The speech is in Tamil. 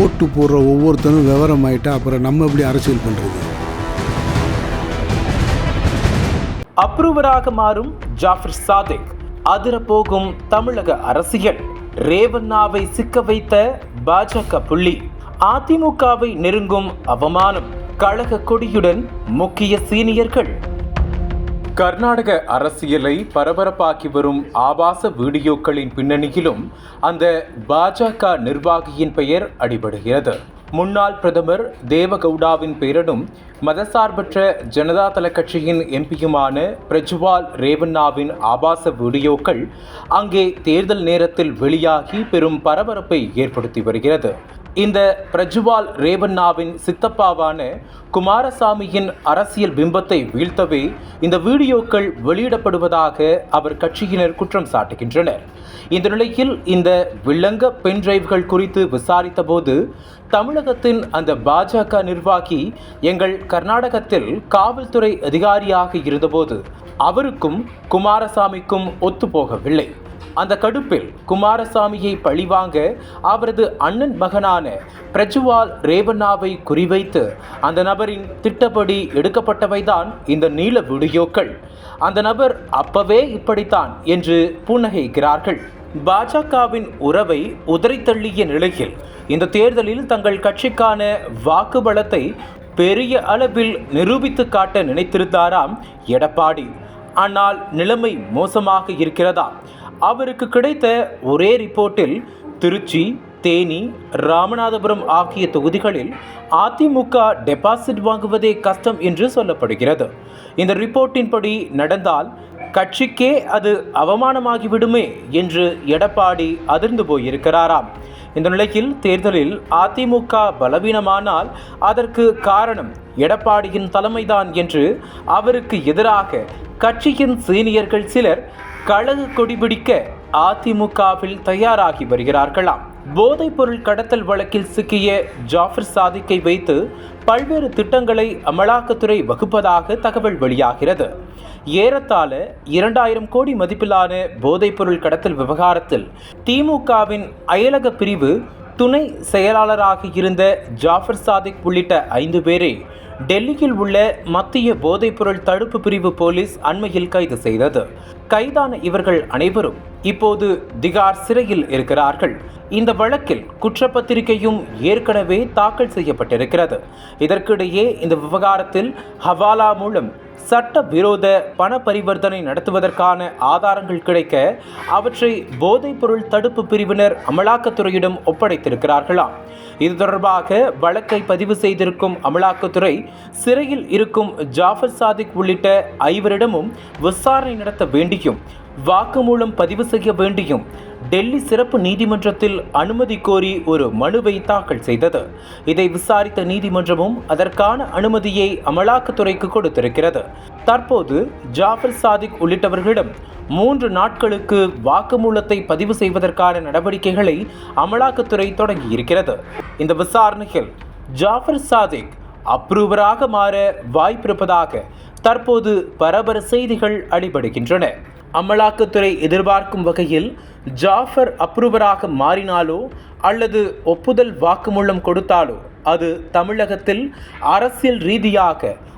ஓட்டு போடுற ஒவ்வொருத்தனும் விவரம் ஆயிட்டா அப்புறம் நம்ம எப்படி அரசியல் பண்ணுறது அப்ரூவராக மாறும் ஜாஃபர் சாதிக். அதிர போகும் தமிழக அரசியல். ரேவண்ணாவை சிக்க வைத்த பாஜக புள்ளி. அதிமுகவை நெருங்கும் அவமானம். கழக கொடியுடன் முக்கிய சீனியர்கள். கர்நாடக அரசியலை பரபரப்பாக்கி வரும் ஆபாச வீடியோக்களின் பின்னணியிலும் அந்த பாஜக நிர்வாகியின் பெயர் அடிபடுகிறது. முன்னாள் பிரதமர் தேவகவுடாவின் பேரனும் மதசார்பற்ற ஜனதாதள கட்சியின் எம்பியுமான பிரஜ்வால் ரேவண்ணாவின் ஆபாச வீடியோக்கள் அங்கே தேர்தல் நேரத்தில் வெளியாகி பெரும் பரபரப்பை ஏற்படுத்தி வருகிறது. இந்த பிரஜ்வால் ரேவண்ணாவின் சித்தப்பாவான குமாரசாமியின் அரசியல் பிம்பத்தை வீழ்த்தவே இந்த வீடியோக்கள் வெளியிடப்படுவதாக அவர் கட்சியினர் குற்றம் சாட்டுகின்றனர். இந்த நிலையில் இந்த வில்லங்க பென் டிரைவ்கள் குறித்து விசாரித்தபோது தமிழகத்தின் அந்த பாஜக நிர்வாகி எங்கள் கர்நாடகத்தில் காவல்துறை அதிகாரியாக இருந்தபோது அவருக்கும் குமாரசாமிக்கும் ஒத்துப்போகவில்லை. அந்த கடுப்பில் குமாரசாமியை பழிவாங்க அவரது அண்ணன் மகனான பிரஜுவால் ரேவண்ணாவை குறிவைத்து அந்த நபரின் திட்டப்படி எடுக்கப்பட்டவைதான் இந்த நீல வீடியோக்கள். அந்த நபர் அப்பவே இப்படித்தான் என்று புன்னகைக்கிறார்கள். பாஜகவின் உறவை உதறித்தள்ளிய நிலையில் இந்த தேர்தலில் தங்கள் கட்சிக்கான வாக்கு பலத்தை பெரிய அளவில் நிரூபித்து காட்ட நினைத்திருந்தாராம் எடப்பாடி. ஆனால் நிலைமை மோசமாக இருக்கிறதா? அவருக்கு கிடைத்த ஒரே ரிப்போர்ட்டில் திருச்சி தேனி ராமநாதபுரம் ஆகிய தொகுதிகளில் அதிமுக டெபாசிட் வாங்குவதே கஷ்டம் என்று சொல்லப்படுகிறது. இந்த ரிப்போர்ட்டின்படி நடந்தால் கட்சிக்கே அது அவமானமாகிவிடுமே என்று எடப்பாடி அதிர்ந்து போயிருக்கிறாராம். இந்த நிலையில் தேர்தலில் அதிமுக பலவீனமானால் அதற்கு காரணம் எடப்பாடியின் தலைமைதான் என்று அவருக்கு எதிராக கட்சியின் சீனியர்கள் சிலர் கழக கொடிபிடிக்க அதிமுகவில் தயாராகி வருகிறார்களாம். போதைப் பொருள் கடத்தல் வழக்கில் சிக்கிய ஜாஃபர் சாதிக்கை வைத்து பல்வேறு திட்டங்களை அமலாக்கத்துறை வகுப்பதாக தகவல் வெளியாகிறது. ஏறத்தாழ இரண்டாயிரம் கோடி மதிப்பிலான போதைப்பொருள் கடத்தல் விவகாரத்தில் திமுகவின் அயலக பிரிவு துணை செயலாளராக இருந்த ஜாஃபர் சாதிக் உள்ளிட்ட ஐந்து பேரை டெல்லியில் உள்ள மத்திய போதைப்பொருள் தடுப்பு பிரிவு போலீஸ் அண்மையில் கைது செய்தது. கைதான இவர்கள் அனைவரும் இப்போது திகார் சிறையில் இருக்கிறார்கள். இந்த வழக்கில் குற்றப்பத்திரிகையும் ஏற்கனவே தாக்கல் செய்யப்பட்டிருக்கிறது. இதற்கிடையே இந்த விவகாரத்தில் ஹவாலா மூலம் சட்ட விரோத பண பரிவர்த்தனை நடத்துவதற்கான ஆதாரங்கள் கிடைக்க அவற்றை போதைப்பொருள் தடுப்பு பிரிவினர் அமலாக்கத்துறையிடம் ஒப்படைத்திருக்கிறார்களாம் இது தொடர்பாக வழக்கை பதிவு செய்திருக்கும் அமலாக்கத்துறை சிறையில் இருக்கும் ஜாஃபர் சாதிக் உள்ளிட்ட ஐவரிடமும் விசாரணை நடத்த வேண்டியும் வாக்குமூலம் பதிவு செய்ய வேண்டியும் டெல்லி சிறப்பு நீதிமன்றத்தில் அனுமதி கோரி ஒரு மனுவை தாக்கல் செய்தது. இதை விசாரித்த நீதிமன்றமும் அதற்கான அனுமதியை அமலாக்கத்துறைக்கு கொடுத்திருக்கிறது. தற்போது ஜாஃபர் சாதிக் உள்ளிட்டவர்களிடம் மூன்று நாட்களுக்கு வாக்குமூலத்தை பதிவு செய்வதற்கான நடவடிக்கைகளை அமலாக்கத்துறை தொடங்கியிருக்கிறது. இந்த விசாரணையில் ஜாஃபர் சாதிக் அப்ரூவராக மாற வாய்ப்பிருப்பதாக தற்போது பரபர செய்திகள் அடிபடுகின்றன. அமலாக்கத்துறை எதிர்பார்க்கும் வகையில் ஜாஃபர் அப்ரூவராக மாறினாலோ அல்லது ஒப்புதல் வாக்குமூலம் கொடுத்தாலோ அது தமிழகத்தில் அரசியல் ரீதியாக